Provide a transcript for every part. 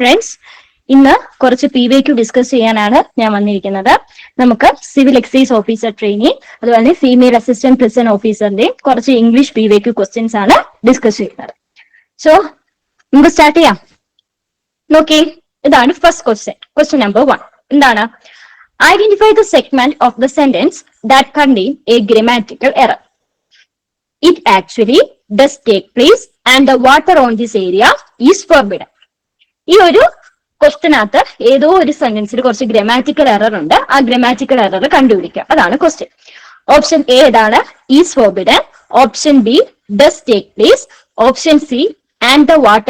Friends ഇന്ന് കുറച്ച് P Y Q discuss ചെയ്യാനാണ് ഞാൻ വന്നിരിക്കുന്നത്. നമുക്ക് സിവിൽ എക്സൈസ് ഓഫീസർ ട്രെയിനിങ് അതുപോലെ തന്നെ ഫീമെയിൽ അസിസ്റ്റന്റ് പ്രിസൺ ഓഫീസറിന്റെയും കുറച്ച് English P Y Q questions ആണ് ഡിസ്കസ് ചെയ്യുന്നത്. സോ നമുക്ക് സ്റ്റാർട്ട് ചെയ്യാം. നോക്കി ഇതാണ് first question question number one എന്താണ്? Identify the segment of the sentence that contain a grammatical error it actually does take place and the water on this area is forbidden ഈ ഒരു ക്വസ്റ്റിനകത്ത് ഏതോ ഒരു സെന്റൻസിൽ കുറച്ച് ഗ്രമാറ്റിക്കൽ എറർ ഉണ്ട്. ആ grammatical error കണ്ടുപിടിക്കുക അതാണ് ക്വസ്റ്റ്യൻ ഓപ്ഷൻ എ ഏതാണ്? Is സോബിഡ് option B does take place option C and the water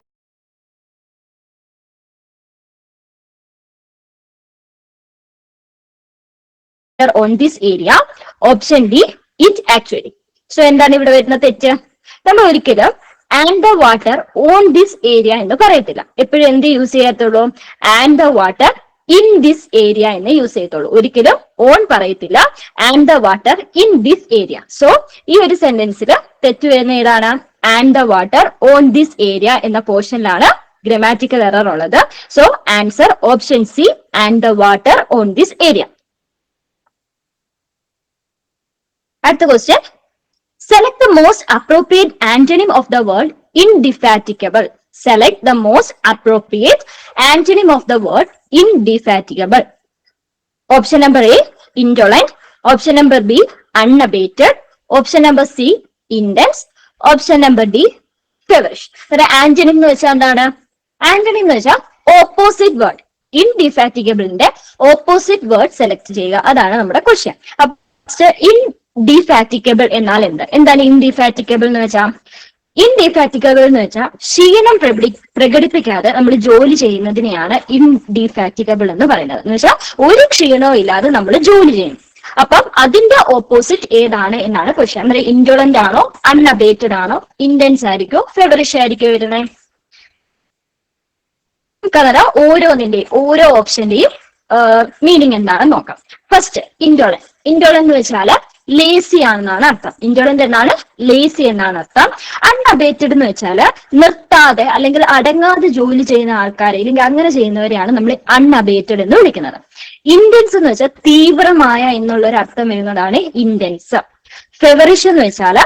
on this area option D it actually so എന്താണ് ഇവിടെ വരുന്ന തെറ്റ്? നമ്മൾ ഒരിക്കലും and the water on this area എന്ന് പറയത്തില്ല. എപ്പോഴും എന്ത് യൂസ് ചെയ്യത്തുള്ളൂ? And the water in this area എന്ന് യൂസ് ചെയ്യത്തുള്ളൂ. ഒരിക്കലും ഓൺ പറയത്തില്ല. And the water in this area so ഈ ഒരു സെന്റൻസിൽ തെറ്റ് വരുന്ന ഏതാണ്? And the water on this area എന്ന പോർഷനിലാണ് ഗ്രമാറ്റിക്കൽ എറർ ഉള്ളത്. So answer option C and the water on this area അടുത്ത question most appropriate antonym of the word indefatigable. Select the most appropriate antonym of the word indefatigable. Option number A, indolent. Option number B, unabated. Option number C, intense. Option number D, nu antonym എന്ന് വെച്ചാൽ എന്താണ് antonym എന്ന് വെച്ചാൽ opposite word opposite opposite word select ചെയ്യുക അതാണ് നമ്മുടെ question in ഡിഫാറ്റിക്കബിൾ എന്നാൽ എന്ത്? എന്താണ് ഇൻഡിഫാറ്റിക്കബിൾ എന്ന് വെച്ചാൽ ഇൻഡിഫാറ്റിക്കബിൾ എന്ന് വെച്ചാൽ ക്ഷീണം പ്രകടി പ്രകടിപ്പിക്കാതെ നമ്മൾ ജോലി ചെയ്യുന്നതിനെയാണ് ഇൻഡിഫാറ്റിക്കബിൾ എന്ന് പറയുന്നത്. എന്ന് വെച്ചാൽ ഒരു ക്ഷീണവും ഇല്ലാതെ നമ്മൾ ജോലി ചെയ്യും. അപ്പം അതിന്റെ ഓപ്പോസിറ്റ് ഏതാണ് എന്നാണ് ക്വസ്റ്റ്യൻ അന്നേരം ഇൻഡോളന്റ് ആണോ? അൺഅബേറ്റഡ് ആണോ? ഇന്റൻസ് ആയിരിക്കോ? ഫെവറിഷ് ആയിരിക്കോ വരുന്നത് നമുക്കന്നേരം ഓരോന്നിന്റെയും ഓരോ ഓപ്ഷന്റെയും മീനിങ് എന്താണെന്ന് നോക്കാം. ഫസ്റ്റ് ഇൻഡോളൻ ഇൻഡോളൻ എന്ന് വെച്ചാൽ ലേസി ആണെന്നാണ് അർത്ഥം. ഇൻഡോളന്റ് എന്നാണ്? ലേസി എന്നാണ് അർത്ഥം. അൺഅബേറ്റഡ് എന്ന് വെച്ചാൽ നിർത്താതെ അല്ലെങ്കിൽ അടങ്ങാതെ ജോലി ചെയ്യുന്ന ആൾക്കാരെ അല്ലെങ്കിൽ അങ്ങനെ ചെയ്യുന്നവരെയാണ് നമ്മൾ അൺഅബേറ്റഡ് എന്ന് വിളിക്കുന്നത്. ഇന്റൻസ് എന്ന് വെച്ചാൽ തീവ്രമായ എന്നുള്ള ഒരു അർത്ഥം വരുന്നതാണ് ഇന്റൻസ് ഫെവറിഷ് എന്ന് വെച്ചാൽ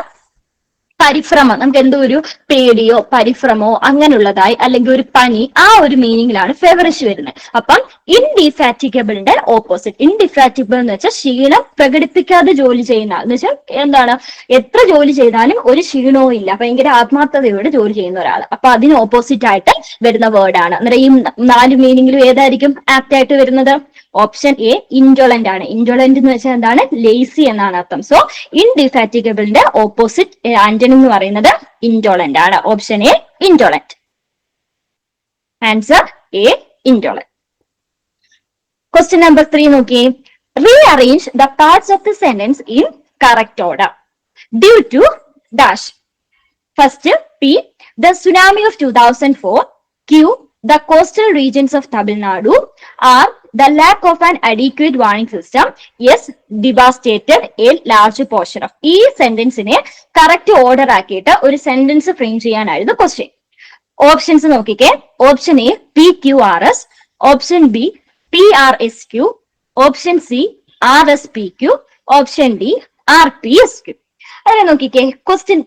പരിഭ്രമം. നമുക്ക് എന്തോ ഒരു പേടിയോ പരിഭ്രമോ അങ്ങനെയുള്ളതായി അല്ലെങ്കിൽ ഒരു പനി ആ ഒരു മീനിങ്ങിലാണ് ഫെവറിഷ് വരുന്നത്. അപ്പം ഇൻഡിഫാറ്റിക്കബിളിന്റെ ഓപ്പോസിറ്റ് ഇൻഡിഫാറ്റിക്കബിൾ എന്ന് വെച്ചാൽ ക്ഷീണം പ്രകടിപ്പിക്കാതെ ജോലി ചെയ്യുന്ന എന്ന് വെച്ചാൽ എന്താണ്? എത്ര ജോലി ചെയ്താലും ഒരു ക്ഷീണവും ഇല്ല. ഭയങ്കര ആത്മാർത്ഥതയോടെ ജോലി ചെയ്യുന്ന ഒരാൾ. അപ്പൊ അതിന് ഓപ്പോസിറ്റ് ആയിട്ട് വരുന്ന വേർഡാണ് അന്നേരം ഈ നാല് മീനിങ്ങിലും ഏതായിരിക്കും? ആപ്റ്റ് ആയിട്ട് വരുന്നത്? ഓപ്ഷൻ എ ഇൻഡോളന്റ് ആണ്. ഇൻഡോളന്റ് എന്ന് വെച്ചാൽ എന്താണ്? ലേസി എന്നാണ് അർത്ഥം. സോ ഇൻഡിഫാറ്റിഗബിളിന്റെ ഓപ്പോസിറ്റ് ആന്റണി എന്ന് പറയുന്നത് ഇൻഡോളന്റ് ആണ്. Option A indolent answer A indolent question number three നോക്കിയേ. Rearrange the parts of the sentence in correct order due to dash first P the tsunami of two thousand four Q the coastal regions of Tamil Nadu are the lack of an adequate warning system. Yes devastated a large portion of ഈ സെന്റൻസിനെ correct order ആക്കിയിട്ട് ഒരു sentence frame ചെയ്യാനായിരുന്നു question options നോക്കിക്കേ. Option A P Q R S option B P R S Q option C R S P Q option D R P S Q അങ്ങനെ നോക്കിക്കേ. Question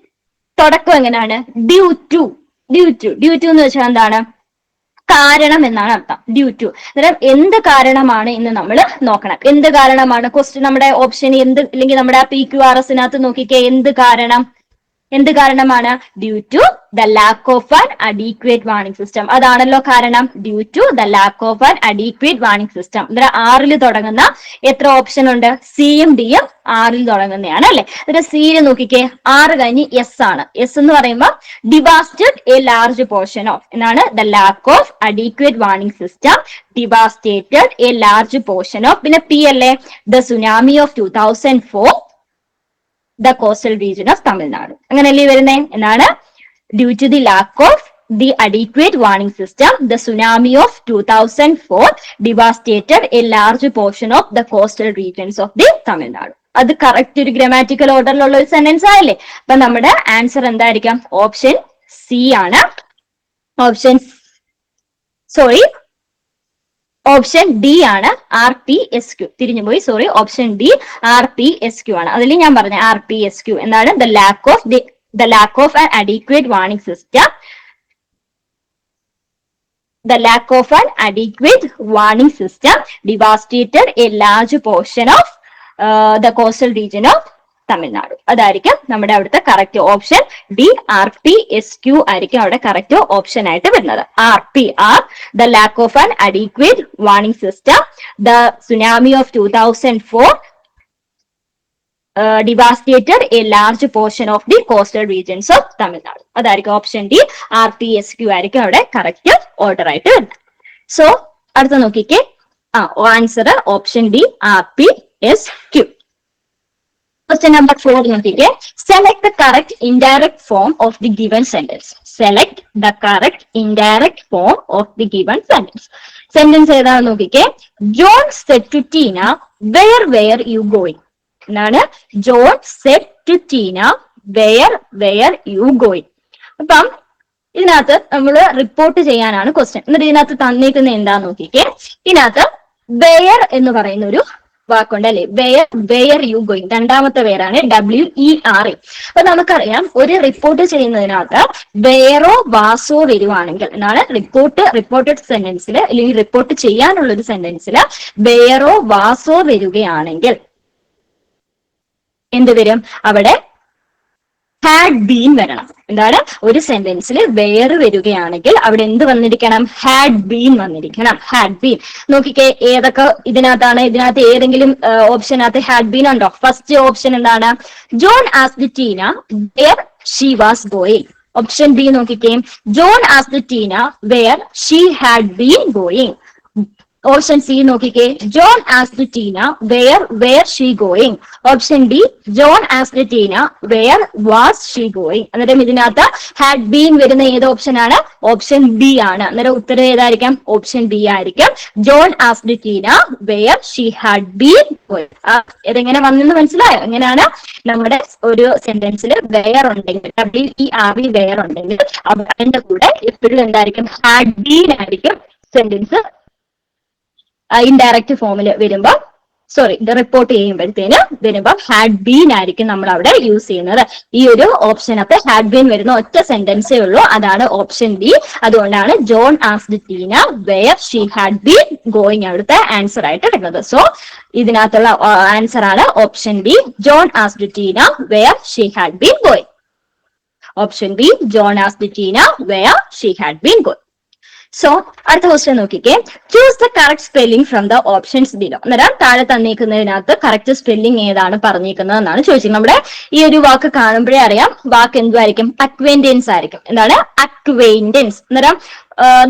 തുടക്കം എങ്ങനെയാണ്? Due to due to due to എന്ന് വെച്ചാൽ എന്താണ്? കാരണം എന്നാണ് അർത്ഥം. ഡ്യൂ ടു അന്നേരം എന്ത് കാരണമാണ് ഇന്ന് നമ്മൾ നോക്കണം. എന്ത് കാരണമാണ്? ക്വസ്റ്റ്യൻ നമ്മുടെ ഓപ്ഷൻ എന്ത്? അല്ലെങ്കിൽ നമ്മുടെ പി ക്യു ആർ എസിനകത്ത് നോക്കിക്കേ എന്ത് കാരണം? എന്ത് കാരണമാണ്? Due to the lack of an adequate warning system അതാണല്ലോ കാരണം. Due to the lack of an adequate warning system ഇതിന് ആറിൽ തുടങ്ങുന്ന എത്ര ഓപ്ഷൻ ഉണ്ട്? സിയും ഡിയും ആറിൽ തുടങ്ങുന്നതാണ് അല്ലെ? ഇതിന്റെ സിയിൽ നോക്കിക്കേ. ആറ് കഴിഞ്ഞ് എസ് ആണ്. എസ് എന്ന് പറയുമ്പോൾ devastated a large portion of എന്നാണ് the lack of adequate warning system devastated a large portion of പിന്നെ പി അല്ലേ? The tsunami of two thousand four the coastal region of Tamil Nadu അങ്ങനെയല്ലേ വരുന്നേ? എന്നാണ് due to the lack of the adequate warning system the tsunami of two thousand four devastated a large portion of the coastal regions of the Tamil Nadu അത് correct ഒരു grammatical ഓർഡറിലുള്ള ഒരു sentence ആയല്ലേ? അപ്പൊ നമ്മുടെ answer എന്തായിരിക്കാം? Option C ആണ്. Option sorry option D ആണ് R P S Q തിരിഞ്ഞുപോയി sorry option D R P S Q ആണ്. അതിൽ ഞാൻ പറഞ്ഞ ആർ പി എസ് ക്യു എന്താണ്? The lack of the lack of an adequate warning system the lack of an adequate warning system devastated a large portion of the coastal region of Tamil Nadu. അതായിരിക്കും നമ്മുടെ അവിടുത്തെ correct option D R P S Q ആയിരിക്കും അവിടെ correct option ആയിട്ട് വരുന്നത്. R P R the lack of an adequate warning system the tsunami of two thousand four devastated a large portion of the coastal regions of Tamil Nadu. അതായിരിക്കും option D R P S Q ആയിരിക്കും അവിടെ correct order ആയിട്ട് വരുന്നത്. So അടുത്ത നോക്കിക്കേ. ആ answer option D R P S Q question number four നോക്കിക്കേ select the correct indirect form of the given sentence select the correct indirect form of the given sentence sentence ഏതാണെന്ന് നോക്കിക്കേ. John said to Tina where where you going എന്നാണ് John said to Tina where where you going അപ്പം ഇതിനകത്ത് നമ്മൾ report ചെയ്യാനാണ് question എന്നിട്ട് ഇതിനകത്ത് തന്നേക്കുന്ന എന്താന്ന് നോക്കിക്കേ. ഇതിനകത്ത് വെയർ എന്ന് പറയുന്ന ഒരു വാക്കുണ്ട് അല്ലെ വെയർ വെയർ യു ഗോയിങ് രണ്ടാമത്തെ പേരാണ് ഡബ്ല്യു ഇ ആർ എ അപ്പൊ നമുക്കറിയാം ഒരു റിപ്പോർട്ട് ചെയ്യുന്നതിനകത്ത് വെയറോ വാസോ വരുവാണെങ്കിൽ എന്നാണ് റിപ്പോർട്ട് റിപ്പോർട്ടഡ് സെന്റൻസിൽ അല്ലെങ്കിൽ റിപ്പോർട്ട് ചെയ്യാനുള്ള ഒരു സെന്റൻസിൽ വെയറോ വാസോ വരികയാണെങ്കിൽ എന്ത് വരും? അവിടെ ഹാഡ് ബീൻ വരണം. എന്താണ്? ഒരു സെന്റൻസിൽ വേറെ വരികയാണെങ്കിൽ അവിടെ എന്ത് വന്നിരിക്കണം? ഹാഡ് ബീൻ വന്നിരിക്കണം. ഹാഡ് ബീൻ നോക്കിക്കേ ഏതൊക്കെ ഇതിനകത്താണ്? ഇതിനകത്ത് ഏതെങ്കിലും ഓപ്ഷനകത്ത് ഹാഡ് ബീൻ ഉണ്ടോ? ഫസ്റ്റ് ഓപ്ഷൻ എന്താണ്? John as the Tina where she was going option B നോക്കിക്കേ John as the Tina where she had been going option C നോക്കിക്കേ. ജോൺ ആസ് Tina where where she going option D John ആസ് Tina where was she going അന്നേരം ഇതിനകത്ത് had been വരുന്ന ഏത് option ആണ്? Option B ആണ്. അന്നേരം ഉത്തരം ഏതായിരിക്കാം? ഓപ്ഷൻ ബി ആയിരിക്കും. John as Tina where she had been ഇതെങ്ങനെ വന്നെന്ന് മനസ്സിലായോ? എങ്ങനെയാണ് നമ്മുടെ ഒരു സെന്റൻസിൽ വെയർ ഉണ്ടെങ്കിൽ W E R B where ഉണ്ടെങ്കിൽ അതിന്റെ കൂടെ എപ്പോഴും എന്തായിരിക്കും? ഹാഡ് ബീൻ ആയിരിക്കും സെന്റൻസ് ഇൻഡയറക്റ്റ് ഫോമിൽ വരുമ്പോൾ സോറി ഇത് റിപ്പോർട്ട് ചെയ്യുമ്പോഴത്തേന് വരുമ്പോൾ ഹാഡ് ബീൻ ആയിരിക്കും നമ്മൾ അവിടെ യൂസ് ചെയ്യുന്നത്. ഈ ഒരു ഓപ്ഷൻ അപ്പൊ ഹാഡ് ബീൻ വരുന്ന ഒറ്റ സെന്റൻസേ ഉള്ളൂ. അതാണ് ഓപ്ഷൻ ബി അതുകൊണ്ടാണ് John asked Tina where she had been going അവിടുത്തെ ആൻസർ ആയിട്ട് എടുക്കുന്നത് സോ ഇതിനകത്തുള്ള ആൻസർ ആണ് option B John asked Tina where she had been going option B John asked Tina where she had been going so അടുത്ത question നോക്കിക്കേ. Choose the correct spelling from the options below അന്നേരം താഴെ തന്നിരിക്കുന്നതിനകത്ത് correct spelling ഏതാണ് പറഞ്ഞിരിക്കുന്നത് എന്നാണ് ചോദിച്ചത്. നമ്മുടെ ഈ ഒരു വാക്ക് കാണുമ്പോഴേ അറിയാം. വാക്ക് എന്തുമായിരിക്കും അക്വൈന്റൻസ് ആയിരിക്കും. എന്താണ്? അക്വൈന്റൻസ് അന്നേരം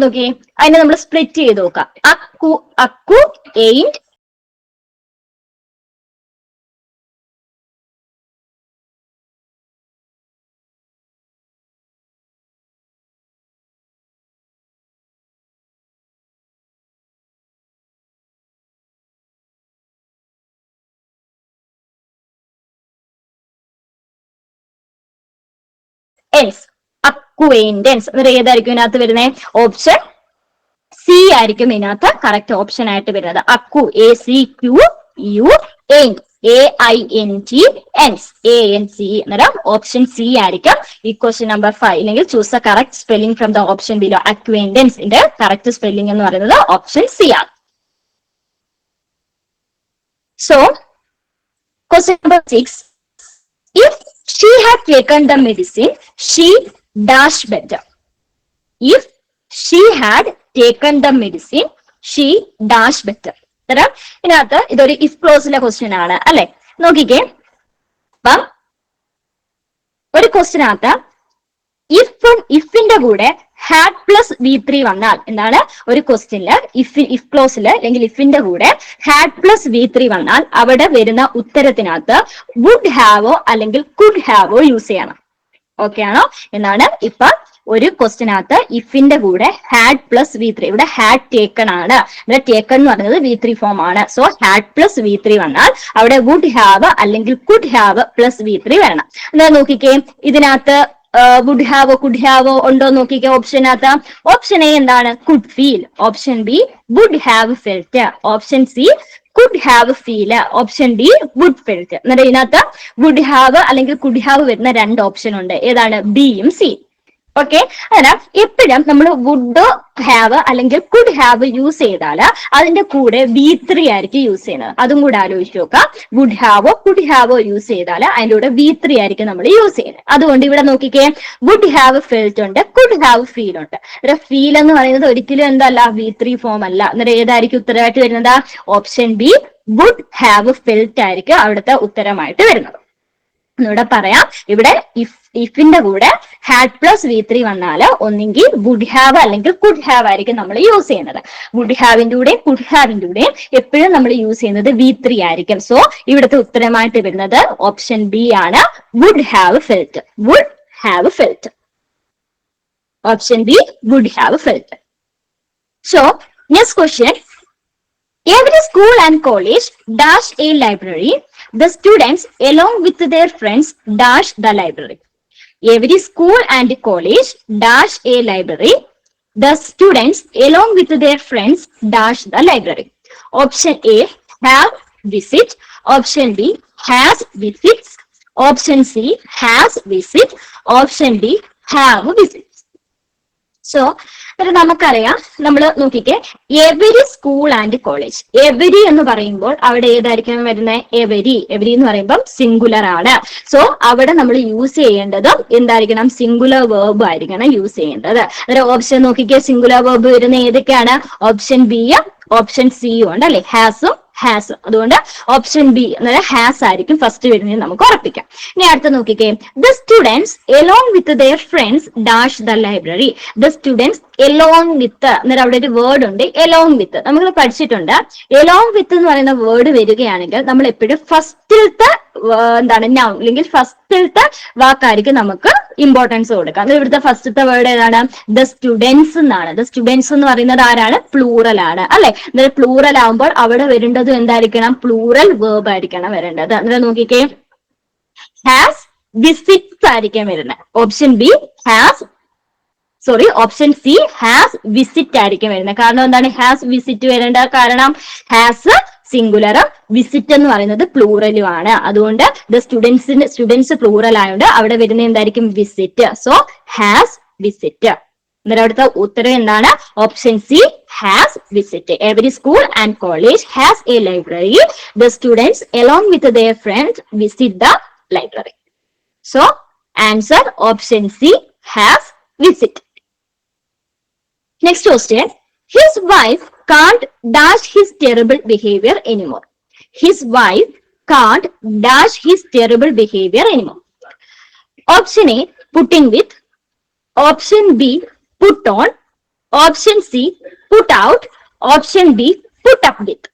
നോക്കി അതിനെ നമ്മൾ സ്പ്ലിറ്റ് ചെയ്ത് നോക്കാം. അക്കു അക്കു എയിന്റ് എൻസ് അക്വൈന്റൻസ് എന്നിട്ട് ഏതായിരിക്കും ഇതിനകത്ത് വരുന്നത് ഓപ്ഷൻ സി ആയിരിക്കും ഇതിനകത്ത് കറക്റ്റ് ഓപ്ഷൻ ആയിട്ട് വരുന്നത്. അക്കു A C Q U N A I N T എൻസ് A N C അന്നേരം ഓപ്ഷൻ സി ആയിരിക്കും. ഈ ക്വസ്റ്റ്യൻ നമ്പർ ഫൈവ് അല്ലെങ്കിൽ choose a correct spelling from the option below അക്വൈന്റൻസിന്റെ correct spelling എന്ന് പറയുന്നത് ഓപ്ഷൻ സി ആണ്. So question number six if she had taken the medicine, she dash better. If she had taken the medicine, she dash better. തരാം ഇതിനകത്ത് ഇതൊരു if ക്ലോസിലെ question ആണ് അല്ലെ നോക്കിക്കേ അപ്പം ഒരു ക്വസ്റ്റ്യനകത്ത് ഇഫും ഇഫിന്റെ കൂടെ ഹാഡ് പ്ലസ് വി ത്രീ വന്നാൽ എന്താണ്? ഒരു ക്വസ്റ്റ്യനിൽ ഇഫ് ഇഫ് ക്ലോസിൽ അല്ലെങ്കിൽ ഇഫിന്റെ കൂടെ ഹാഡ് പ്ലസ് വി ത്രീ വന്നാൽ അവിടെ വരുന്ന ഉത്തരത്തിനകത്ത് വുഡ് ഹാവോ അല്ലെങ്കിൽ കുഡ് ഹാവോ യൂസ് ചെയ്യണം. ഓക്കെ ആണോ? എന്നാണ് ഇപ്പൊ ഒരു ക്വസ്റ്റിനകത്ത് ഇഫിന്റെ കൂടെ ഹാഡ് പ്ലസ് വി ത്രീ ഇവിടെ ഹാഡ് ടേക്കൺ ആണ്. ഇവിടെ ടേക്കൺ എന്ന് പറയുന്നത് വി ത്രീ ഫോം ആണ്. So had plus V three വന്നാൽ അവിടെ വുഡ് ഹാവ് അല്ലെങ്കിൽ could have plus V three വരണം. എന്നാൽ നോക്കിക്കേ? ഇതിനകത്ത് വുഡ് ഹാവോ കുഡ് ഹാവോ ഉണ്ടോ നോക്കിക്കേ ഓപ്ഷനകത്ത് ഓപ്ഷൻ എ എന്താണ്? Could feel option B would have felt option C could have feel option D would felt എന്നിട്ട് ഇതിനകത്ത് വുഡ് ഹാവ് അല്ലെങ്കിൽ കുഡ് ഹാവ് വരുന്ന രണ്ട് ഓപ്ഷൻ ഉണ്ട്. ഏതാണ്? ബിയും സി ഓക്കെ അതിനാൽ എപ്പോഴും നമ്മൾ വുഡ് ഹാവ് അല്ലെങ്കിൽ കുഡ് ഹാവ് യൂസ് ചെയ്താൽ അതിന്റെ കൂടെ വി ത്രീ ആയിരിക്കും യൂസ് ചെയ്യുന്നത്. അതും കൂടെ ആലോചിച്ച് നോക്കാം. വുഡ് ഹാവോ കുഡ് ഹാവോ യൂസ് ചെയ്താൽ അതിന്റെ കൂടെ വി ത്രീ ആയിരിക്കും നമ്മൾ യൂസ് ചെയ്യുന്നത്. അതുകൊണ്ട് ഇവിടെ നോക്കിക്കേ. വുഡ് ഹാവ് ഫെൽറ്റ് ഉണ്ട് കുഡ് ഹാവ് ഫീൽ ഉണ്ട്. ഫീൽ എന്ന് പറയുന്നത് ഒരിക്കലും എന്തല്ല വി ത്രീ ഫോം അല്ല. എന്നിട്ട് ഏതായിരിക്കും ഉത്തരമായിട്ട് വരുന്നത്? Option B would have felt ആയിരിക്കും അവിടുത്തെ ഉത്തരമായിട്ട് വരുന്നത്. ഇവിടെ പറയാം. ഇവിടെ ഇഫ് ഇഫിന്റെ കൂടെ ഹാഡ് പ്ലസ് വി ത്രീ വന്നാൽ ഒന്നെങ്കിൽ വുഡ് ഹാവ് അല്ലെങ്കിൽ കുഡ് ഹാവ് ആയിരിക്കും നമ്മൾ യൂസ് ചെയ്യുന്നത്. വുഡ് ഹാവിന്റെ കൂടെയും കുഡ് ഹാവിന്റെ കൂടെയും എപ്പോഴും നമ്മൾ യൂസ് ചെയ്യുന്നത് വി ത്രീ ആയിരിക്കും. സോ ഇവിടുത്തെ ഉത്തരമായിട്ട് വരുന്നത് ഓപ്ഷൻ ബി ആണ്. Would have felt would have felt option B would have felt so next question every school and college dash a library. The students, along with their friends, dash the library. Every school and college dash a library. The students, along with their friends, dash the library. Option A have visit. Option B has visits. Option C has visit. Option D have visits. So അത് നമുക്കറിയാം. നമ്മൾ നോക്കിക്കേ. Every school and college. Every എന്ന് പറയുമ്പോൾ അവിടെ ഏതായിരിക്കും വരുന്നത് every. Every എന്ന് പറയുമ്പോൾ സിംഗുലർ ആണ്. സോ അവിടെ നമ്മൾ യൂസ് ചെയ്യേണ്ടത് എന്തായിരിക്കണം? സിംഗുലർ വേർബ് ആയിരിക്കണം യൂസ് ചെയ്യേണ്ടത്. അതായത് ഓപ്ഷൻ നോക്കിക്കേ സിംഗുലർ വേർബ് വരുന്ന ഏതൊക്കെയാണ്? ഓപ്ഷൻ ബിയും ഓപ്ഷൻ സിയും ഉണ്ട് അല്ലെ? ഹാസും ഹാസ് അതുകൊണ്ട് ഓപ്ഷൻ ബി അതായത് ഹാസ് ആയിരിക്കും ഫസ്റ്റ് വരുന്നത് നമുക്ക് ഉറപ്പിക്കാം. ഇനി അടുത്ത നോക്കിക്കേ. The students along with their friends dash the library the students along with എന്നൊരു അവിടെ ഒരു വേർഡ് ഉണ്ട്. എലോങ് വിത്ത് നമ്മൾ പഠിച്ചിട്ടുണ്ട്. എലോങ് വിത്ത് എന്ന് പറയുന്ന വേർഡ് വരികയാണെങ്കിൽ നമ്മൾ എപ്പോഴും ഫസ്റ്റിലത്തെ എന്താണ് നൗൺ അല്ലെങ്കിൽ ഫസ്റ്റിലത്തെ വാക്കായിരിക്കും നമുക്ക് ഇമ്പോർട്ടൻസ് കൊടുക്കുക. അത് ഇവിടുത്തെ ഫസ്റ്റത്തെ വേർഡ് ഏതാണ്? ദ സ്റ്റുഡൻസ് എന്നാണ്. ദ സ്റ്റുഡൻസ് എന്ന് പറയുന്നത് ആരാണ്? പ്ലൂറൽ ആണ്. അല്ലെ? അന്നേരം പ്ലൂറൽ ആവുമ്പോൾ അവിടെ വരേണ്ടത് എന്തായിരിക്കണം? പ്ലൂറൽ വേർബ് ആയിരിക്കണം വരേണ്ടത്. അന്നേരം നോക്കിക്കേ. ഹാസ് വിസിറ്റ്സ് ആയിരിക്കും വരുന്നത്. Option B has sorry option C has visit ആയിരിക്കും വരുന്നത്. കാരണം എന്താണ്? ഹാസ് വിസിറ്റ് വരേണ്ട കാരണം ഹാസ് സിംഗുലറും വിസിറ്റ് എന്ന് പറയുന്നത് പ്ലൂറലും ആണ്. അതുകൊണ്ട് ദ സ്റ്റുഡൻസിന് സ്റ്റുഡൻസ് പ്ലൂറൽ ആയതുകൊണ്ട് അവിടെ വരുന്ന എന്തായിരിക്കും? വിസിറ്റ് സോ ഹാസ് വിസിറ്റ് എന്നിട്ട് അവിടുത്തെ ഉത്തരം എന്താണ് option C has visit every school and college has a library the students along with their friends visit the library so answer option C has visit next question his wife can't dash his terrible behavior anymore. His wife can't dash his terrible behavior anymore. Option A, putting with. Option B, put on. Option C put out option B put up with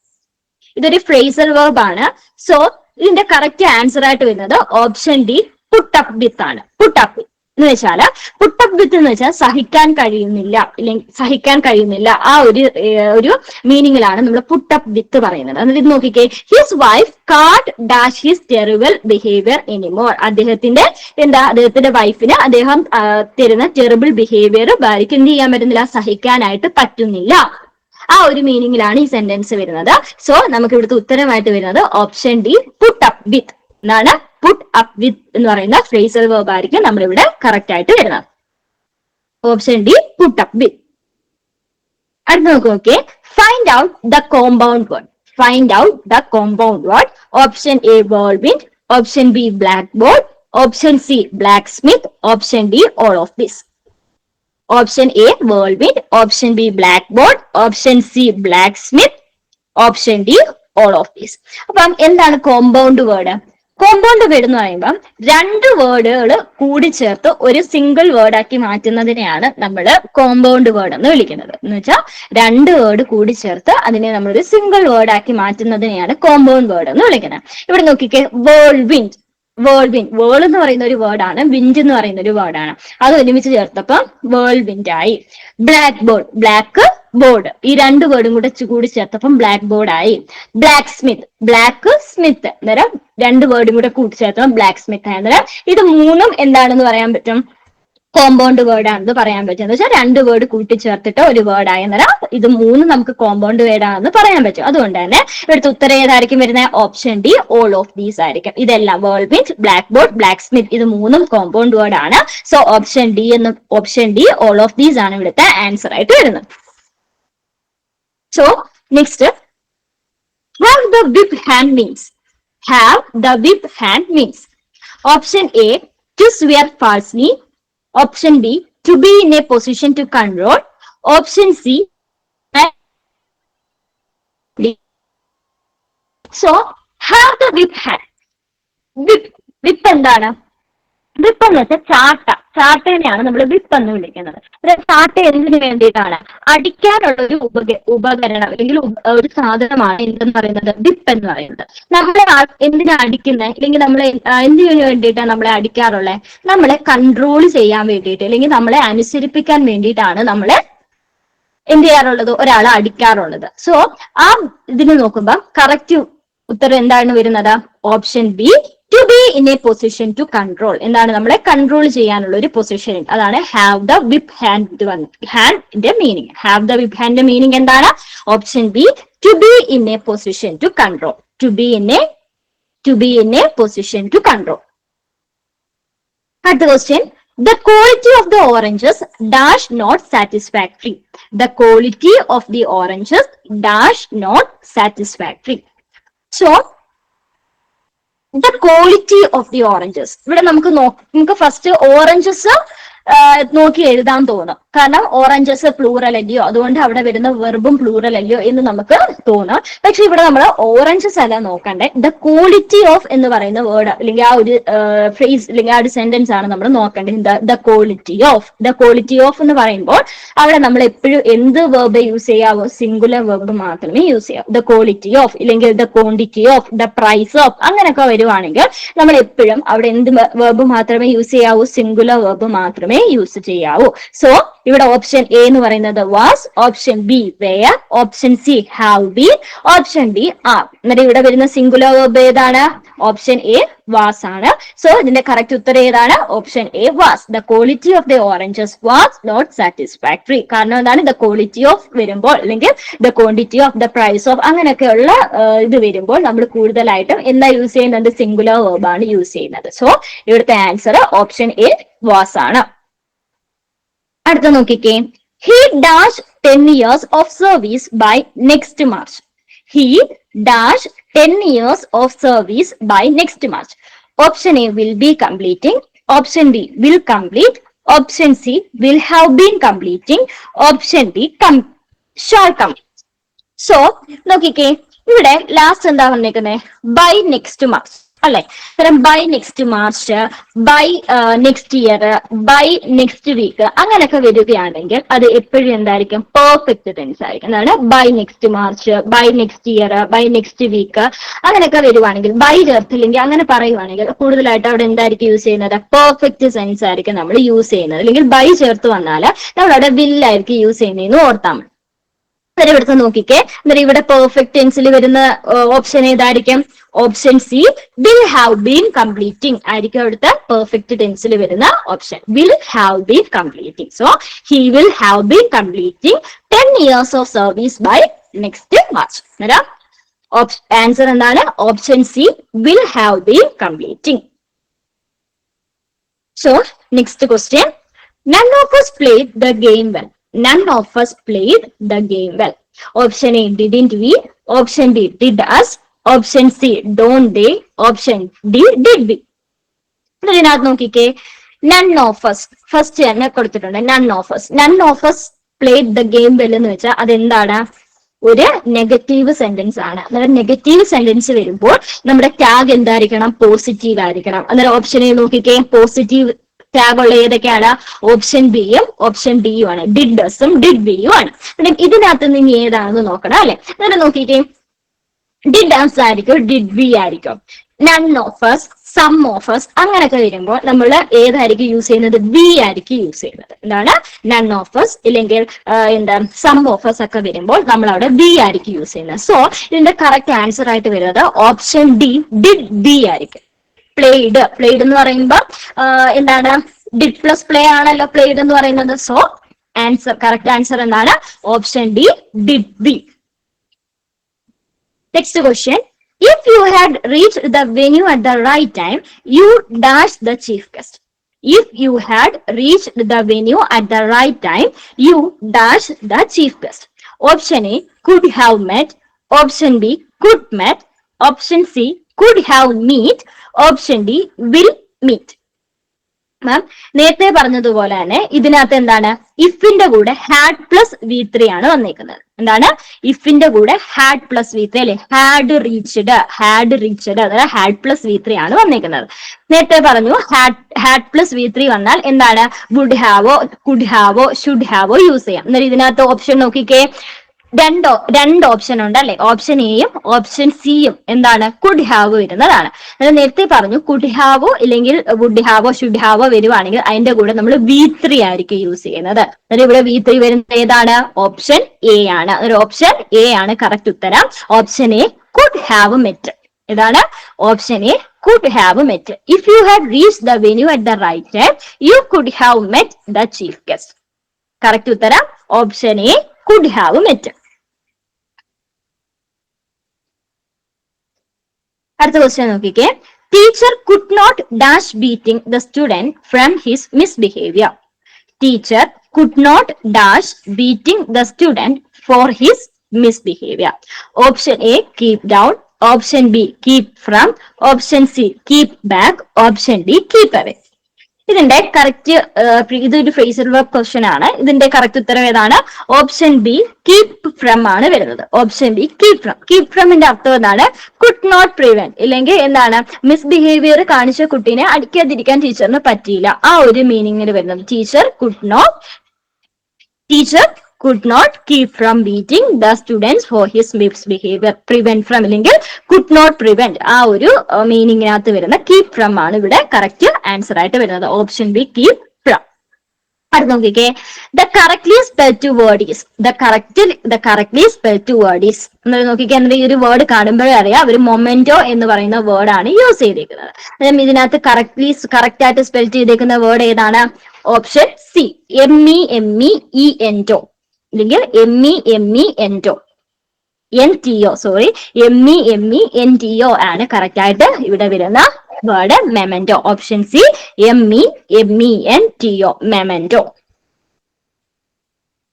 ഇതൊരു phrasal verb ആണ്. So ഇതിന്റെ correct answer ആയിട്ട് വരുന്നത് option D put up with ആണ്. Put up വിത്ത് എന്ന് വെച്ചാൽ put up വിത്ത് എന്ന് വെച്ചാൽ സഹിക്കാൻ കഴിയുന്നില്ല ഇല്ലെങ്കിൽ സഹിക്കാൻ കഴിയുന്നില്ല ആ ഒരു ഒരു മീനിങ്ങിലാണ് നമ്മൾ പുട്ടപ്പ് വിത്ത് പറയുന്നത്. എന്നിട്ട് ഇത് നോക്കിക്കേ. His wife can't dash his terrible behaviour anymore അദ്ദേഹത്തിന്റെ എന്താ അദ്ദേഹത്തിന്റെ വൈഫിന് അദ്ദേഹം തരുന്ന ടെറിബിൾ ബിഹേവിയർ ഭാര്യയ്ക്ക് എന്ത് ചെയ്യാൻ പറ്റുന്നില്ല? സഹിക്കാനായിട്ട് പറ്റുന്നില്ല. ആ ഒരു മീനിങ്ങിലാണ് ഈ സെന്റൻസ് വരുന്നത്. സോ നമുക്ക് ഇവിടുത്തെ ഉത്തരമായിട്ട് വരുന്നത് option D put up with എന്താണ് പുട്ട് അപ്പ് വിത്ത് എന്ന് പറയുന്ന ഫ്രേസൽ വേർബ് ആയിരിക്കും നമ്മൾ ഇവിടെ കറക്റ്റ് ആയിട്ട് വരുന്നത്. Option D put up with അടുത്ത് നോക്കി നോക്കിയേ find out the compound word find out the compound word option A whirlwind option B black board option C black smith option D all of this option A whirlwind option B black board option C black smith option D all of this അപ്പം എന്താണ് compound word compound word എന്ന് പറയുമ്പം രണ്ട് വേർഡുകൾ കൂടി ചേർത്ത് ഒരു single word ആക്കി മാറ്റുന്നതിനെയാണ് നമ്മൾ കോമ്പൗണ്ട് വേർഡ് എന്ന് വിളിക്കുന്നത്. എന്ന് വെച്ചാൽ രണ്ട് വേർഡ് കൂടി ചേർത്ത് അതിനെ നമ്മൾ ഒരു സിംഗിൾ വേർഡ് ആക്കി മാറ്റുന്നതിനെയാണ് കോമ്പൗണ്ട് വേർഡ് എന്ന് വിളിക്കുന്നത്. ഇവിടെ നോക്കിക്കേ world wind world wind whirl എന്ന് പറയുന്ന ഒരു വേർഡാണ് വിൻഡ് എന്ന് പറയുന്ന ഒരു വേർഡാണ് അത് ഒരുമിച്ച് ചേർത്തപ്പോൾ വേൾഡ് വിൻഡ് ആയി. ബ്ലാക്ക് ബോർഡ് ബ്ലാക്ക് ബോർഡ് ഈ രണ്ട് വേർഡും കൂടെ കൂടി ചേർത്തപ്പം ബ്ലാക്ക് ബോർഡ് ആയി. ബ്ലാക്ക് സ്മിത്ത് ബ്ലാക്ക് സ്മിത്ത് അന്നേരം രണ്ട് വേർഡും കൂടെ കൂട്ടി ചേർത്തപ്പം ബ്ലാക്ക് സ്മിത്ത് ആയി. അന്നേരം ഇത് മൂന്നും എന്താണെന്ന് പറയാൻ പറ്റും? കോമ്പൗണ്ട് വേർഡ് ആണെന്ന് പറയാൻ പറ്റും. എന്ന് വെച്ചാൽ രണ്ട് വേർഡ് കൂട്ടിച്ചേർത്തിട്ട് ഒരു വേർഡ് ആയി. എന്നല്ല ഇത് മൂന്ന് നമുക്ക് കോമ്പൗണ്ട് വേർഡ് ആണെന്ന് പറയാൻ പറ്റും. അതുകൊണ്ട് തന്നെ ഇവിടുത്തെ ഉത്തരം ഏതായിരിക്കും വരുന്ന? Option D all of these ആയിരിക്കും. ഇതെല്ലാം world means black board black smith ഇത് മൂന്നും കോമ്പൗണ്ട് വേർഡ് ആണ്. സോ ഓപ്ഷൻ ഡി എന്ന് option D all of these ആണ് ഇവിടുത്തെ ആൻസർ ആയിട്ട് വരുന്നത്. So next have the whip hand means have the whip hand means option A to swear falsely Option B, to be in a position to control. Option C, so have the whip hand. whip whip എന്താണ് whip എന്ന് വെച്ചാൽ ചാട്ട. ചാട്ടേനെയാണ് നമ്മൾ whip എന്ന് വിളിക്കുന്നത് ചാട്ട എന്തിനു വേണ്ടിയിട്ടാണ്? അടിക്കാനുള്ള ഒരു ഉപക ഉപകരണം അല്ലെങ്കിൽ ഒരു സാധനമാണ് എന്തെന്ന് പറയുന്നത്? വിപ്പ് എന്ന് പറയുന്നത്. നമ്മളെ എന്തിനാ അടിക്കുന്നത് അല്ലെങ്കിൽ നമ്മൾ എന്തിനു വേണ്ടിയിട്ടാണ് നമ്മളെ അടിക്കാറുള്ളത് നമ്മളെ കൺട്രോൾ ചെയ്യാൻ വേണ്ടിയിട്ട് അല്ലെങ്കിൽ നമ്മളെ അനുസരിപ്പിക്കാൻ വേണ്ടിയിട്ടാണ് നമ്മളെ എന്ത് ചെയ്യാറുള്ളത്? ഒരാളെ അടിക്കാറുള്ളത്. സോ ആ ഇതിന് നോക്കുമ്പോൾ കറക്റ്റ് ഉത്തരം എന്താണ് വരുന്നത്? Option B to be in a position to control എന്താണ് നമ്മളെ കൺട്രോൾ ചെയ്യാനുള്ള ഒരു പൊസിഷൻ അതാണ് ഹാവ് ദ വിപ്പ് ഹാൻഡ് ഹാൻഡിന്റെ മീനിങ് ഹാവ് ദ വിപ്പ് ഹാൻഡിന്റെ മീനിങ് എന്താണ്? Option B to be in a position to control to be in a to be in a position to control അടുത്ത question the quality of the oranges dash not satisfactory the quality of the oranges dash not satisfactory so the quality of the oranges ഇവിടെ നമുക്ക് നമുക്ക് first oranges നോക്കി എഴുതാൻ തോന്നും. കാരണം oranges plural അല്ലയോ? അതുകൊണ്ട് അവിടെ വരുന്ന വെർബും പ്ലൂറൽ അല്ലയോ എന്ന് നമുക്ക് തോന്നാം. പക്ഷെ ഇവിടെ നമ്മൾ ഓറഞ്ചസ് അല്ല നോക്കണ്ടേ. ദ ക്വാളിറ്റി ഓഫ് എന്ന് പറയുന്ന വേർഡ് അല്ലെങ്കിൽ ആ ഒരു ഫ്രേസ് അല്ലെങ്കിൽ ആ ഒരു സെന്റൻസ് ആണ് നമ്മൾ നോക്കേണ്ടത് the quality of the quality of എന്ന് പറയുമ്പോൾ അവിടെ നമ്മൾ എപ്പോഴും എന്ത് വേർബ് യൂസ് ചെയ്യാവോ സിംഗുലർ വേർബ് മാത്രമേ യൂസ് ചെയ്യാവൂ. ദ ക്വാളിറ്റി ഓഫ് ഇല്ലെങ്കിൽ the quantity of the price of അങ്ങനെയൊക്കെ വരുവാണെങ്കിൽ നമ്മൾ എപ്പോഴും അവിടെ എന്ത് വേർബ് മാത്രമേ യൂസ് ചെയ്യാവൂ സിംഗുലർ വേർബ് മാത്രമേ യൂസ് ചെയ്യാവൂ. സോ ഇവിടെ ഓപ്ഷൻ എ എന്ന് പറയുന്നത് was option B were option C have B option D are എന്നിട്ട് ഇവിടെ വരുന്ന സിംഗുലർ വേർബ് ഏതാണ്? ഓപ്ഷൻ എ വാസ് ആണ്. സോ ഇതിന്റെ കറക്റ്റ് ഉത്തരം ഏതാണ്? Option A was the quality of the oranges was not satisfactory കാരണം എന്താണ്? ദ ക്വാളിറ്റി ഓഫ് വരുമ്പോൾ അല്ലെങ്കിൽ the quantity of the price of അങ്ങനെയൊക്കെയുള്ള ഇത് വരുമ്പോൾ നമ്മൾ കൂടുതലായിട്ടും എന്താ യൂസ് ചെയ്യുന്നത്? സിംഗുലർ വേർബ് ആണ് യൂസ് ചെയ്യുന്നത്. സോ ഇവിടുത്തെ ആൻസർ ഓപ്ഷൻ എ വാസ് ആണ്. അടുത്ത നോക്കിക്കേ. He dash ten years of service by next March he dash ten years of service by next March option A will be completing option B will complete option C will have been completing option D come shall come so നോക്കിക്കേ ഇവിടെ last എന്താ വന്നേക്കുന്നത് by next March അല്ലെ? കാരണം by next March by next year by next week അങ്ങനെയൊക്കെ വരികയാണെങ്കിൽ അത് എപ്പോഴും എന്തായിരിക്കും? പെർഫെക്റ്റ് ടെൻസ് ആയിരിക്കും. അതാണ് by next March by next year by next week അങ്ങനെയൊക്കെ വരുവാണെങ്കിൽ ബൈ ചേർത്തില്ലെങ്കിൽ അങ്ങനെ പറയുവാണെങ്കിൽ കൂടുതലായിട്ട് അവിടെ എന്തായിരിക്കും യൂസ് ചെയ്യുന്നത്? പെർഫെക്റ്റ് സെൻസ് ആയിരിക്കും നമ്മൾ യൂസ് ചെയ്യുന്നത്. അല്ലെങ്കിൽ ബൈ ചേർത്ത് വന്നാൽ നമ്മൾ അവിടെ വില്ലായിരിക്കും യൂസ് ചെയ്യുന്നതെന്ന് ഓർത്താൽ മതി. അന്നേരം ഇവിടുത്തെ നോക്കിക്കേ. അന്നേരം ഇവിടെ പെർഫെക്റ്റ് ടെൻസിൽ വരുന്ന ഓപ്ഷൻ ഏതായിരിക്കും? Option C will have been completing ആയിരിക്കും അവിടുത്തെ പെർഫെക്റ്റ് ടെൻസിൽ വരുന്ന option will have been completing so he will have been completing ten years of service by next March അന്നേരം ആൻസർ എന്താണ്? Option C will have been completing so next question none of us played the game. None of us played the game well. Option A, didn't we? Option B, did us? Option C, don't they? Option D, did we? ഇതിനകത്ത് നോക്കിക്കേ none offers first തന്നെ കൊടുത്തിട്ടുണ്ട് none of us none of us played the game well എന്ന് വെച്ചാൽ അതെന്താണ് ഒരു negative sentence ആണ് അന്നേരം നെഗറ്റീവ് സെന്റൻസ് വരുമ്പോൾ നമ്മുടെ ടാഗ് എന്തായിരിക്കണം പോസിറ്റീവ് ആയിരിക്കണം അന്നേരം ഓപ്ഷനെ നോക്കിക്കേ പോസിറ്റീവ് ടാഗ് ഉള്ള ഏതൊക്കെയാണ്? ഓപ്ഷൻ ബിയും ഓപ്ഷൻ ഡിയും ആണ്. ഡിഡ് ഡസും ഡിഡ് ബിയും ആണ്. അന്നേരം ഇതിനകത്ത് നിന്ന് ഏതാണെന്ന് നോക്കണം അല്ലെ? എന്നിട്ട് നോക്കിയിട്ട് ഡിഡ് ഡാൻസ് ആയിരിക്കും ഡിഡ് ബി ആയിരിക്കും. None of us some of us അങ്ങനെയൊക്കെ വരുമ്പോൾ നമ്മൾ ഏതായിരിക്കും യൂസ് ചെയ്യുന്നത്? ബി ആയിരിക്കും യൂസ് ചെയ്യുന്നത്. എന്താണ്? നൺ ഓഫേഴ്സ് ഇല്ലെങ്കിൽ എന്താ സം ഓഫേഴ്സ് ഒക്കെ വരുമ്പോൾ നമ്മൾ അവിടെ ബി ആയിരിക്കും യൂസ് ചെയ്യുന്നത്. സോ ഇതിന്റെ കറക്റ്റ് ആൻസർ ആയിട്ട് വരുന്നത് ഓപ്ഷൻ ഡി ഡിഡ് ബി ആയിരിക്കും. പ്ലേഡ് പ്ലേഡ് എന്ന് പറയുമ്പോൾ ആ, എന്താണ്? ഡിഡ് പ്ലസ് പ്ലേ ആണല്ലോ പ്ലേഡ് എന്ന് പറയുന്നത്. സോ ആൻസർ കറക്റ്റ് ആൻസർ എന്താണ്? Option D did B next question if you had reach the venue at the right time you dash the chief guest if you had reached the venue at the right time, you dash the chief guest. Option A could have met. Option B could met. Option C could have meet option D will meet ma'am നേരത്തെ പറഞ്ഞതുപോലെ തന്നെ ഇതിനകത്ത് എന്താണ്? ഇഫിന്റെ കൂടെ had plus V three ആണ് വന്നേക്കുന്നത്. എന്താണ്? ഇഫിന്റെ കൂടെ ഹാഡ് പ്ലസ് വി ത്രീ അല്ലെ? ഹാഡ് റീച്ച്ഡ് ഹാഡ് റീച്ച്ഡ് അതായത് ഹാഡ് പ്ലസ് വി ത്രീ ആണ് വന്നേക്കുന്നത്. നേരത്തെ പറഞ്ഞു had had plus V three വന്നാൽ എന്താണ്? വുഡ് ഹാവോ കുഡ് ഹാവോ ഷുഡ് ഹാവോ യൂസ് ചെയ്യാം. എന്നാൽ ഇതിനകത്ത് ഓപ്ഷൻ നോക്കിക്കേ. രണ്ടോ രണ്ട് ഓപ്ഷൻ ഉണ്ട് അല്ലെ? ഓപ്ഷൻ എയും ഓപ്ഷൻ സിയും എന്താണ്? കുഡ് ഹാവ് വരുന്നതാണ്. നേരത്തെ പറഞ്ഞു കുഡ് ഹാവോ ഇല്ലെങ്കിൽ വുഡ് ഹാവോ ഷുഡ് ഹാവോ വരുവാണെങ്കിൽ അതിന്റെ കൂടെ നമ്മൾ വി ത്രീ ആയിരിക്കും യൂസ് ചെയ്യുന്നത്. അതായത് ഇവിടെ വി ത്രീ വരുന്നത് ഏതാണ്? ഓപ്ഷൻ എ ആണ്. ഒരു ഓപ്ഷൻ എ ആണ് കറക്റ്റ് ഉത്തരം. Option A could have met ഇതാണ് option A could have met if you have reach the venue at the right you could have met the chief guest correct ഉത്തരം. Option A could have met അടുത്ത question നോക്കിക്കേ. Teacher could not dash beating the student from his misbehaviour teacher could not dash beating the student for his misbehaviour option A keep down option B keep from option C keep back option D keep away ഇതിന്റെ correct ഇതൊരു phrasal verb question ആണ്. ഇതിന്റെ correct ഉത്തരം ഏതാണ്? Option B keep from ആണ് വരുന്നത്. Option B keep from keep ഫ്രമിന്റെ അർത്ഥം എന്താണ്? കുഡ് നോട്ട് പ്രിവെന്റ് ഇല്ലെങ്കിൽ എന്താണ്? മിസ്ബിഹേവിയർ കാണിച്ച കുട്ടീനെ അടിക്കാതിരിക്കാൻ ടീച്ചറിന് പറ്റിയില്ല. ആ ഒരു മീനിങ്ങിൽ വരുന്നത്. Teacher could not teacher could not keep from beating the students for his misbehaviour prevent from അല്ലെങ്കിൽ കുഡ് നോട്ട് പ്രിവെന്റ് ആ ഒരു മീനിങ്ങിനകത്ത് വരുന്ന കീപ് ഫ്രം ആണ് ഇവിടെ കറക്റ്റ് ആൻസർ ആയിട്ട് വരുന്നത്. ഓപ്ഷൻ ബി കീപ് അടുത്ത് നോക്കിക്കേ. The correctly spelt word is the correct the correctly spelt word is എന്നത് നോക്കിക്കേ എന്നിട്ട് ഈ ഒരു വേർഡ് കാണുമ്പോഴേ അറിയാം. അവർ മൊമെന്റോ എന്ന് പറയുന്ന വേർഡാണ് യൂസ് ചെയ്തേക്കുന്നത്. അതായത് ഇതിനകത്ത് കറക്റ്റ്ലി കറക്റ്റ് ആയിട്ട് സ്പെൽ ചെയ്തേക്കുന്ന വേർഡ് ഏതാണ്? Option C M E M E N to അല്ലെങ്കിൽ M E M E N to N T O sorry M E M E N T O ആണ് കറക്റ്റ് ആയിട്ട് ഇവിടെ വരുന്ന word memento option C M E M E N T O memento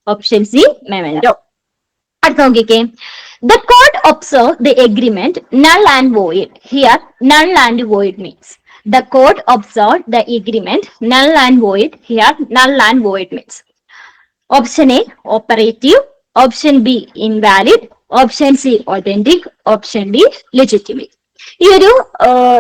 option C memento അടുത്ത നോക്കിക്കേ. The code observe the agreement null and void here null and void means the court observe the agreement null and void here null and void means option A operative option B invalid option C authentic option D legitimate ഈ ഒരു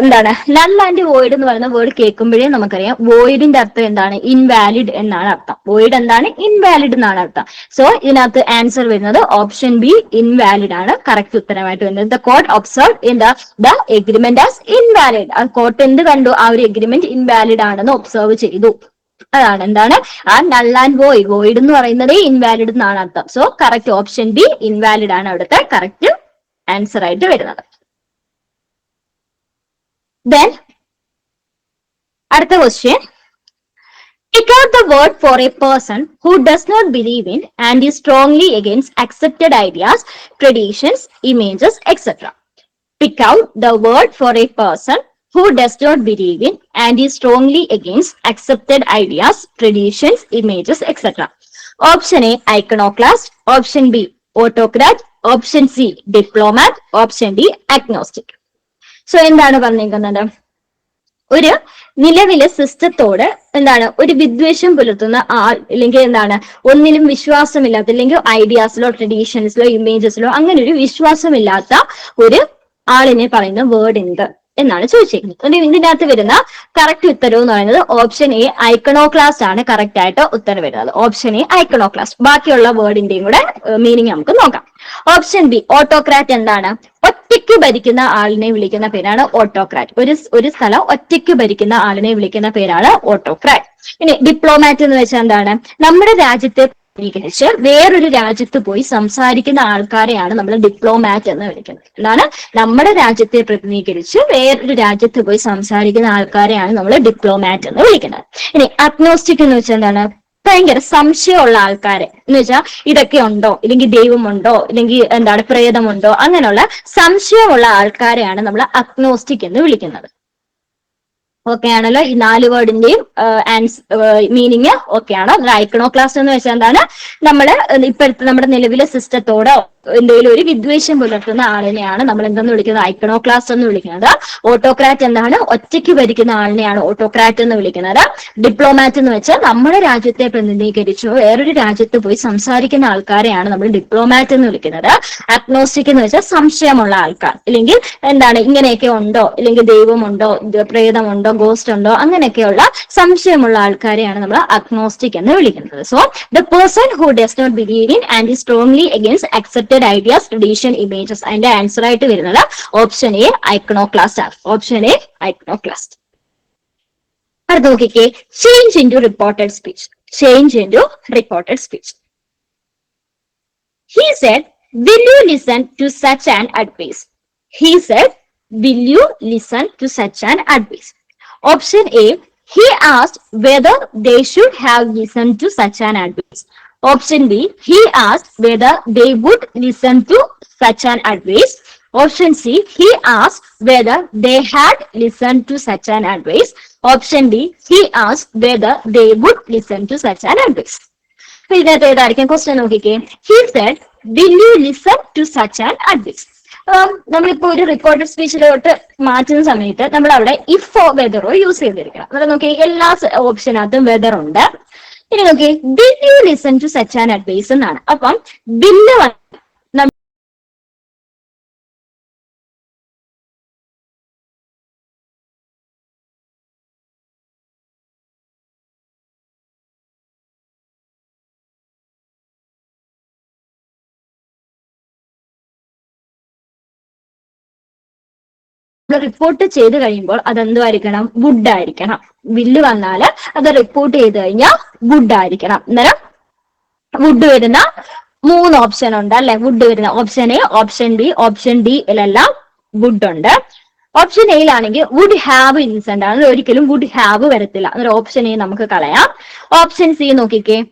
എന്താണ് none and void എന്ന് പറയുന്ന word കേൾക്കുമ്പോഴേ നമുക്കറിയാം വോയിഡിന്റെ അർത്ഥം എന്താണ്? Invalid എന്നാണ് അർത്ഥം. വോയിഡ് എന്താണ്? ഇൻവാലിഡ് എന്നാണ് അർത്ഥം. സോ ഇതിനകത്ത് ആൻസർ വരുന്നത് ഓപ്ഷൻ ബി ഇൻവാലിഡ് ആണ്. കറക്റ്റ് ഉത്തരമായിട്ട് വരുന്നത്. The court observe in the the agreement as invalid ആ കോർട്ട് എന്ത് കണ്ടു? ആ ഒരു എഗ്രിമെന്റ് ഇൻവാലിഡ് ആണെന്ന് ഒബ്സർവ് ചെയ്തു. അതാണ്. എന്താണ്? ആ നൾ ആൻഡ് വോയ് വോയിഡ് എന്ന് പറയുന്നത് ഇൻവാലിഡ് എന്നാണ് അർത്ഥം. So correct option B invalid ആണ് അവിടുത്തെ കറക്റ്റ് ആൻസർ ആയിട്ട് വരുന്നത്. ദെൻ അടുത്ത question pick out the word for a person who does not believe in and ഈ strongly against accepted ideas traditions images etcetera pick out the word for a person who does not believe in and is strongly against accepted ideas, traditions, images, etc. Option A, iconoclast. Option B, autocrat. Option C, diplomat. Option D, agnostic. So എന്താണ് പറഞ്ഞിരിക്കുന്നത് ഒരു നിലവിലെ സിസ്റ്റത്തോട് എന്താണ് ഒരു വിദ്വേഷം പുലർത്തുന്ന ആൾ അല്ലെങ്കിൽ എന്താണ് ഒന്നിലും വിശ്വാസമില്ലാത്ത അല്ലെങ്കിൽ ഐഡിയാസിലോ ട്രഡീഷൻസിലോ ഇമേജസിലോ അങ്ങനെ ഒരു വിശ്വാസമില്ലാത്ത ഒരു ആളിനെ പറയുന്ന വേർഡ് എന്ത് എന്നാണ് ചോദിച്ചിരിക്കുന്നത് അതുകൊണ്ട് ഇതിനകത്ത് വരുന്ന കറക്റ്റ് ഉത്തരവ് എന്ന് പറയുന്നത് ഓപ്ഷൻ എ ഐക്കണോക്ലാസ്റ്റ് ആണ് കറക്റ്റ് ആയിട്ട് ഉത്തരം വരുന്നത്. ഓപ്ഷൻ എ ഐക്കണോക്ലാസ്റ്റ് ബാക്കിയുള്ള വേർഡിന്റെയും കൂടെ മീനിങ് നമുക്ക് നോക്കാം. ഓപ്ഷൻ ബി ഓട്ടോക്രാറ്റ് എന്താണ്? ഒറ്റയ്ക്ക് ഭരിക്കുന്ന ആളിനെ വിളിക്കുന്ന പേരാണ് ഓട്ടോക്രാറ്റ് ഒരു ഒരു സ്ഥലം ഒറ്റയ്ക്ക് ഭരിക്കുന്ന ആളിനെ വിളിക്കുന്ന പേരാണ് ഓട്ടോക്രാറ്റ് ഇനി ഡിപ്ലോമാറ്റ് എന്ന് വെച്ചാൽ എന്താണ്? നമ്മുടെ രാജ്യത്തെ പ്രതിനിധീകരിച്ച് വേറൊരു രാജ്യത്ത് പോയി സംസാരിക്കുന്ന ആൾക്കാരെയാണ് നമ്മൾ ഡിപ്ലോമാറ്റ് എന്ന് വിളിക്കുന്നത്. എന്താണ് നമ്മുടെ രാജ്യത്തെ പ്രതിനിധീകരിച്ച് വേറൊരു രാജ്യത്ത് പോയി സംസാരിക്കുന്ന ആൾക്കാരെയാണ് നമ്മൾ ഡിപ്ലോമാറ്റ് എന്ന് വിളിക്കുന്നത്. ഇനി അഗ്നോസ്റ്റിക് എന്ന് വെച്ചാൽ എന്താണ്? ഭയങ്കര സംശയമുള്ള ആൾക്കാരെ. എന്ന് വെച്ചാൽ ഇതൊക്കെ ഉണ്ടോ? ഇല്ലെങ്കിൽ ദൈവമുണ്ടോ? ഇല്ലെങ്കിൽ എന്താണ് പ്രേതമുണ്ടോ? അങ്ങനെയുള്ള സംശയമുള്ള ആൾക്കാരെയാണ് നമ്മൾ അഗ്നോസ്റ്റിക് എന്ന് വിളിക്കുന്നത്. ഓക്കെ ആണല്ലോ ഈ നാല് വേർഡിന്റെയും ആൻസ് മീനിങ് ഓക്കെ ആണോ ഐക്കണോ ക്ലാസ് എന്ന് വെച്ചാൽ എന്താണ്? നമ്മൾ ഇപ്പോഴത്തെ നമ്മുടെ നിലവിലെ സിസ്റ്റത്തോടോ എന്തെങ്കിലും ഒരു വിദ്വേഷം പുലർത്തുന്ന ആളിനെയാണ് നമ്മൾ എന്തെന്ന് വിളിക്കുന്നത്? ഐക്കണോ ക്ലാസ് എന്ന് വിളിക്കുന്നത്. ഓട്ടോക്രാറ്റ് എന്താണ് ഒറ്റയ്ക്ക് ഭരിക്കുന്ന ആളിനെയാണ് ഓട്ടോക്രാറ്റ് എന്ന് വിളിക്കുന്നത്. ഡിപ്ലോമാറ്റ് എന്ന് വെച്ചാൽ നമ്മുടെ രാജ്യത്തെ പ്രതിനിധീകരിച്ചു വേറൊരു രാജ്യത്ത് പോയി സംസാരിക്കുന്ന ആൾക്കാരെയാണ് നമ്മൾ ഡിപ്ലോമാറ്റ് എന്ന് വിളിക്കുന്നത്. അഗ്നോസ്റ്റിക് എന്ന് വെച്ചാൽ സംശയമുള്ള ആൾക്കാർ. ഇല്ലെങ്കിൽ എന്താണ്? ഇങ്ങനെയൊക്കെ ഉണ്ടോ? ഇല്ലെങ്കിൽ ദൈവമുണ്ടോ? ഇത് പ്രേതമുണ്ടോ ഗോസ്റ്റ് ഉണ്ടോ അങ്ങനെയൊക്കെയുള്ള സംശയമുള്ള ആൾക്കാരെയാണ് നമ്മൾ അഗ്നോസ്റ്റിക് എന്ന് വിളിക്കുന്നത്. So the person who does not believe in and strongly against accepted ideas tradition images അതിന്റെ ആൻസർ ആയിട്ട് വരുന്നത് ഓപ്ഷൻ എ ഐക്കണോക്ലാസ്റ്റ് ആണ്. ഓപ്ഷൻ എ ഐക്കണോക്ലാസ്റ്റ് അടുത്ത നോക്കിക്കേ change into reported speech change into reported speech he said will you listen to such an advice he said Will you listen to such an advice? Option A, he asked whether they should have listened to such an advice. Option B, he asked whether they would listen to such an advice. Option C, he asked whether they had listened to such an advice. Option D, he asked whether they would listen to such an advice. അപ്പൊ ഇതിനകത്ത് ഏതായിരിക്കും question നോക്കിക്കേ he said will you listen to such an advice നമ്മളിപ്പോ ഒരു recorded സ്പീച്ചിലോട്ട് മാറ്റുന്ന സമയത്ത് നമ്മൾ അവിടെ ഇഫ് വെതറോ യൂസ് ചെയ്തിരിക്കണം. അതായത് നോക്കി എല്ലാ ഓപ്ഷനകത്തും വെതർ ഉണ്ട്. ഇനി നോക്കി did you listen to such an advice എന്നാണ്. അപ്പം ബില്ല് റിപ്പോർട്ട് ചെയ്ത് കഴിയുമ്പോൾ അത് എന്തുമായിരിക്കണം വുഡ് ആയിരിക്കണം. ബില്ല് വന്നാൽ അത് റിപ്പോർട്ട് ചെയ്ത് കഴിഞ്ഞാൽ വുഡ് ആയിരിക്കണം. അന്നേരം വുഡ് വരുന്ന മൂന്ന് ഓപ്ഷൻ ഉണ്ട് അല്ലെ? വുഡ് വരുന്ന option A option B option D ഇതിലെല്ലാം വുഡ് ഉണ്ട്. ഓപ്ഷൻ എയിലാണെങ്കിൽ വുഡ് ഹാവ് ഇൻസെന്റ് ആണ്. ഒരിക്കലും വുഡ് ഹാവ് വരത്തില്ല. അന്നേരം ഓപ്ഷൻ എ നമുക്ക് കളയാം. ഓപ്ഷൻ സി നോക്കിക്കേ.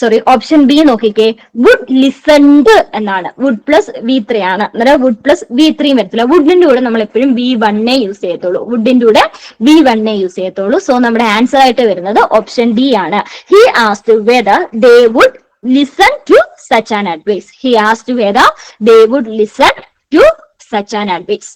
സോറി ഓപ്ഷൻ ബി നോക്കിക്കേ. വുഡ് ലിസൺഡ് എന്നാണ്. വുഡ് പ്ലസ് വി ത്രീ ആണ്. അന്നേരം വുഡ് പ്ലസ് വി ത്രീയും വരത്തില്ല. വുഡിന്റെ കൂടെ നമ്മൾ എപ്പോഴും വി വണ്ണേ യൂസ് ചെയ്യത്തുള്ളൂ. വുഡിന്റെ കൂടെ വി വണ്ണേ യൂസ് ചെയ്യത്തുള്ളൂ. സോ നമ്മുടെ ആൻസർ ആയിട്ട് വരുന്നത് ഓപ്ഷൻ ഡി ആണ്. He asked whether they would listen to such an advice he asked whether they would listen to such an advice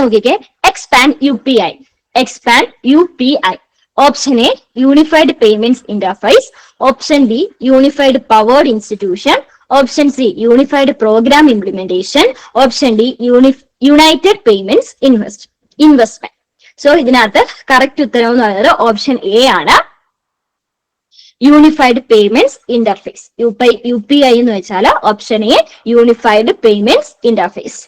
നോക്കിക്കേ. Expand U P I expand U P I option A unified payments interface option B unified powered institution option C unified program implementation option D uni united payments invest investment so ഇതിനകത്ത് correct ഉത്തരം എന്ന് പറയുന്നത് option A ആണ്. Unified payments interface U P I എന്ന് വെച്ചാൽ option A unified payments interface